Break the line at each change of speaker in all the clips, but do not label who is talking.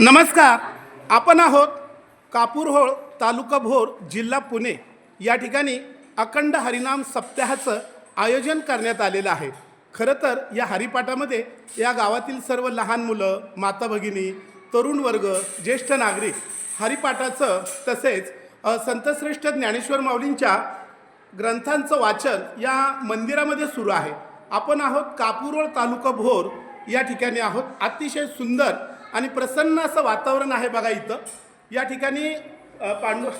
नमस्कार. आपण आहोत कापूरहोळ तालुका भोर जिल्हा पुणे. या ठिकाणी अखंड हरिनाम सप्ताहाचं आयोजन करण्यात आलेलं आहे. खरं तर या हरिपाठामध्ये या गावातील सर्व लहान मुलं माता भगिनी तरुण वर्ग ज्येष्ठ नागरिक हरिपाठाचं तसेच संतश्रेष्ठ ज्ञानेश्वर माऊलींच्या ग्रंथांचं वाचन या मंदिरामध्ये सुरू आहे. आपण आहोत कापूरहोळ तालुका भोर. या ठिकाणी आहोत. अतिशय सुंदर आणि प्रसन्न असं वातावरण आहे बघा इथं. या ठिकाणी अ, पांडु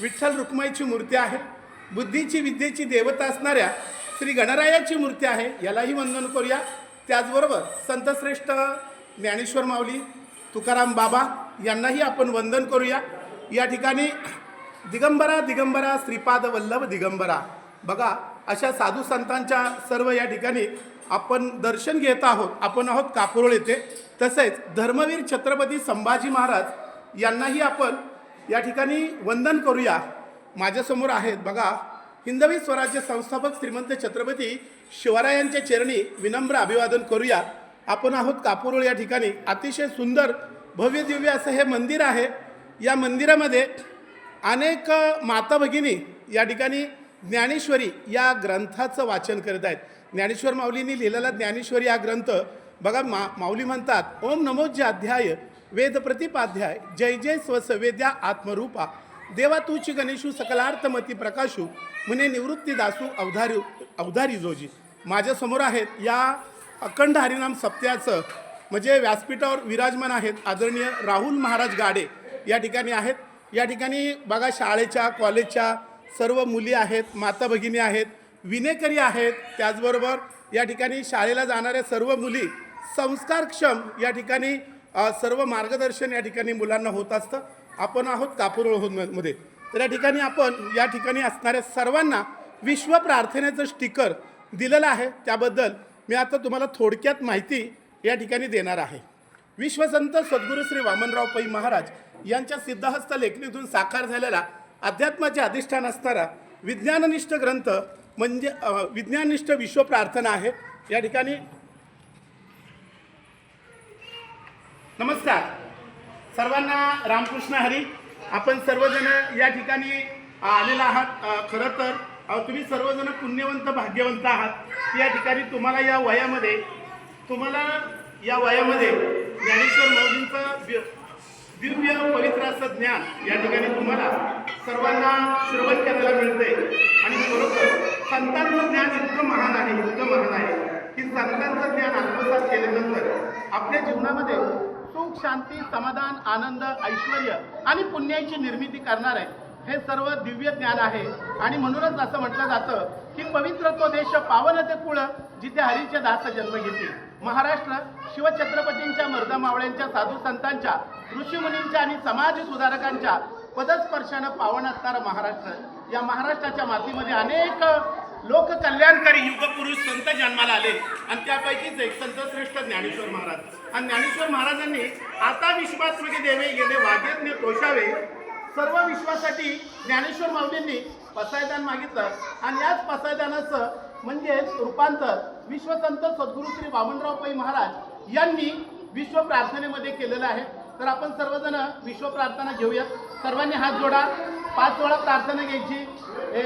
विठ्ठल रुक्माईची मूर्ती आहे. बुद्धीची विद्येची देवता असणाऱ्या श्री गणरायाची मूर्ती आहे. यालाही वंदन करूया. त्याचबरोबर संतश्रेष्ठ ज्ञानेश्वर माऊली तुकाराम बाबा यांनाही आपण वंदन करूया. या ठिकाणी दिगंबरा दिगंबरा श्रीपाद वल्लभ दिगंबरा. बघा अशा साधू संतांच्या सर्व या ठिकाणी आपण दर्शन घेत आहोत. आपण आहोत कापुरळ येथे. तसेच धर्मवीर छत्रपती संभाजी महाराज यांनाही आपण या ठिकाणी वंदन करूया. माझ्यासमोर आहेत बघा हिंदवी स्वराज्य संस्थापक श्रीमंत छत्रपती शिवरायांच्या चरणी विनम्र अभिवादन करूया. आपण आहोत कापूरोळ या ठिकाणी. अतिशय सुंदर भव्य दिव्य असं हे मंदिर आहे. या मंदिरामध्ये अनेक माता भगिनी या ठिकाणी ज्ञानेश्वरी या ग्रंथाचं वाचन करत आहेत ज्ञानेश्वर माऊलींनी लिहिलेला ज्ञानेश्वरी हा ग्रंथ बघा मा माऊली म्हणतात ओम नमोज्याध्याय वेद प्रतिपाध्याय जय जय स्वसवेद्या आत्मरूपा देवा तूची गणेशू सकलार्थमती प्रकाशू मुने निवृत्ती दासू अवधारी अवधारी जोजी. माझ्यासमोर आहेत या अखंड हरिनाम सप्त्याचं म्हणजे व्यासपीठावर विराजमान आहेत आदरणीय राहुल महाराज गाडे. या ठिकाणी आहेत. या ठिकाणी बघा शाळेच्या कॉलेजच्या सर्व मुली आहेत माता भगिनी आहेत विनेकरी आहेत. त्याचबरोबर या ठिकाणी शाळेला जाणाऱ्या सर्व मुली संस्कारक्षम या ठिकाणी सर्व मार्गदर्शन या ठिकाणी मुलांना होत असतं. आपण आहोत कापूरमध्ये तर या ठिकाणी आपण या ठिकाणी असणाऱ्या सर्वांना विश्व प्रार्थनेचं स्टिकर दिलेलं आहे. त्याबद्दल मी आता तुम्हाला थोडक्यात माहिती या ठिकाणी देणार आहे. विश्वसंत सद्गुरू श्री वामनराव पै महाराज यांच्या सिद्धहस्त लेखणीतून साकार झालेला अध्यात्माचे अधिष्ठान असणारा विज्ञाननिष्ठ ग्रंथ म्हणजे विज्ञाननिष्ठ विश्व प्रार्थना आहे. या ठिकाणी नमस्कार. सर्वांना रामकृष्ण हरी. आपण सर्वजण या ठिकाणी आलेला आहात. खरं तर तुम्ही सर्वजण पुण्यवंत भाग्यवंत आहात. या ठिकाणी तुम्हाला या वयामध्ये तुम्हाला या वयामध्ये ज्ञानेश्वर माऊलींचं दिव्य पवित्र असं ज्ञान या ठिकाणी तुम्हाला सर्वांना श्रवण करायला मिळते आणि बरोबर संतांचं ज्ञान इतकं महान आहे इतकं महान आहे की संतांचं ज्ञान आत्मसात केल्यानंतर आपल्या जीवनामध्ये सुख शांती समाधान आनंद ऐश्वर आणि पुण्याची निर्मिती करणार आहे. हे सर्व दिव्य ज्ञान आहे. आणि म्हणूनच असं म्हटलं जातं की पवित्र तो देश पावन ते कुळ जिथे हरीचे दास जन्म घेते महाराष्ट्र शिवछत्रपतींच्या मर्द मावळ्यांच्या साधू संतांच्या ऋषीमुनींच्या आणि समाज सुधारकांच्या पदस्पर्शानं पावन असणारा महाराष्ट्र. या महाराष्ट्राच्या मातीमध्ये अनेक लोककल्याणकारी युगपुरुष संत जन्माला आले. आणि त्यापैकीच एक संत श्रेष्ठ ज्ञानेश्वर महाराज. आणि ज्ञानेश्वर महाराजांनी आता विश्वात्मके देवे गेले वाग्यज्ञ तोषावे सर्व विश्वासाठी ज्ञानेश्वर माऊलींनी पसायदान मागितलं. आणि याच पसायदानाचं म्हणजेच रूपांतर विश्वसंत सद्गुरू श्री वामनराव पै महाराज यांनी विश्व प्रार्थनेमध्ये केलेलं आहे. तर आपण सर्वजण विश्व प्रार्थना घेऊयात. सर्वांनी हात जोडा. पाच वेळा प्रार्थना घ्यायची. हे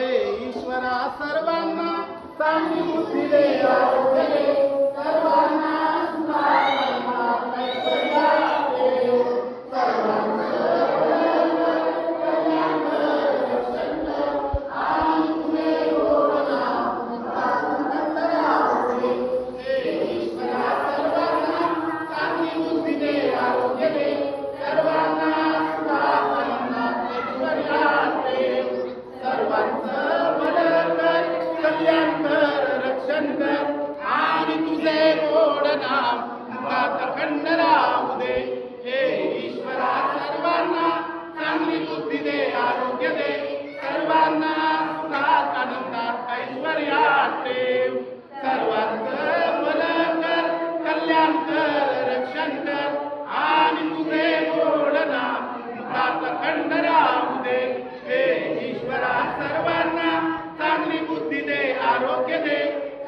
ईश्वरा सर्वांना चांगली बुद्धी दे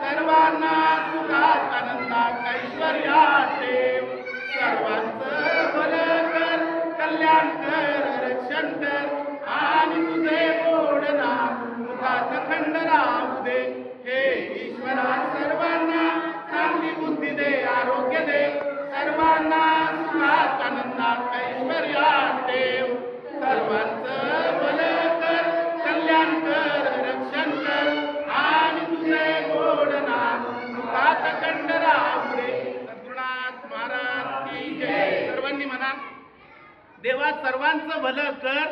सर्वांना सुखात आनंदात ऐश्वर्यात देव सर्वांचं भलं कर कल्याण कर रक्षण कर. आणि तुझे ओढ ना मुखात खंड राम. देवा सर्वांचं भलं कर.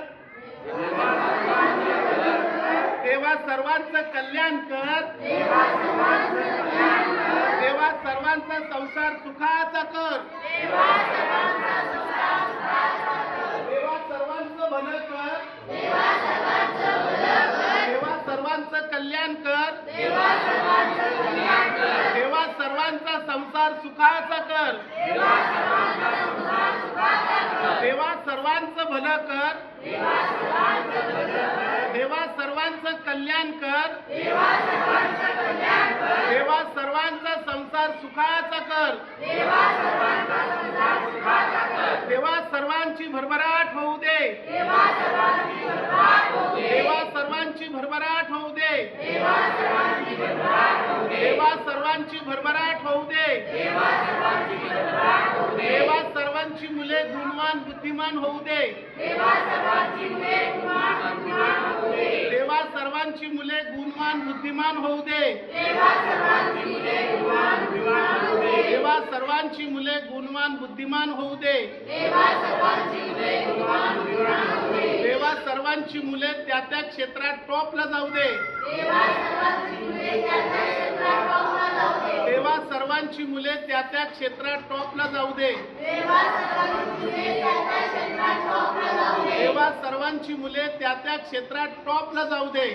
देवा सर्वांचं कल्याण कर. देवा सर्वांचा संसार सुखाचा कर. देवा सर्वांचं भलं कर. देवा सर्वांचं कल्याण कर देवा सर्वांचा संसार सुखाचा कर. देवा सर्वांचं भलं कर. देवा सर्वांचं कल्याण कर. देवा सर्वांचा संसार सुखाचा कर. देवा सर्वांची भरभराट होऊ दे. देवा सर्वांची भरभराट होऊ दे देवा सर्वांची भरभराट होऊ दे. देवा सर्वांची मुले गुणवान बुद्धिमान होऊ दे. देवा सर्वांची मुले गुणवान बुद्धिमान होऊ दे. देवा सर्वांची मुले गुणवान बुद्धिमान होऊ दे. देवा सर्वांची मुले त्या त्या क्षेत्रात टॉपला जाऊ दे. देवा सर्वांची मुले त्या त्या क्षेत्रात टॉपला जाऊ दे. देवा सर्वांची मुले त्या त्या क्षेत्रात टॉपला जाऊ दे.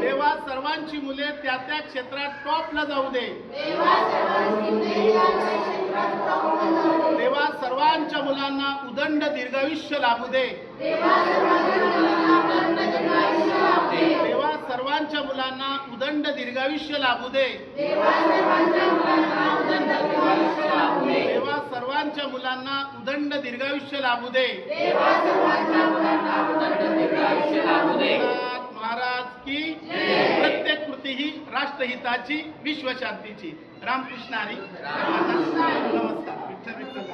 देवा सर्वांची मुले त्या त्या क्षेत्रात टॉपला जाऊ दे. देवा सर्वांच्या मुलांना उदंड दीर्घायुष्य लाभू दे. मुलांना उदंड दीर्घायुष्य लाभू दे. देवा सर्वांच्या मुलांना उदंड दीर्घायुष्य लाभू दे. महाराज की प्रत्येक कृती ही राष्ट्रहिताची विश्वशांतीची. रामकृष्ण हरी नमस्कार. विठ्ठल विठ्ठल.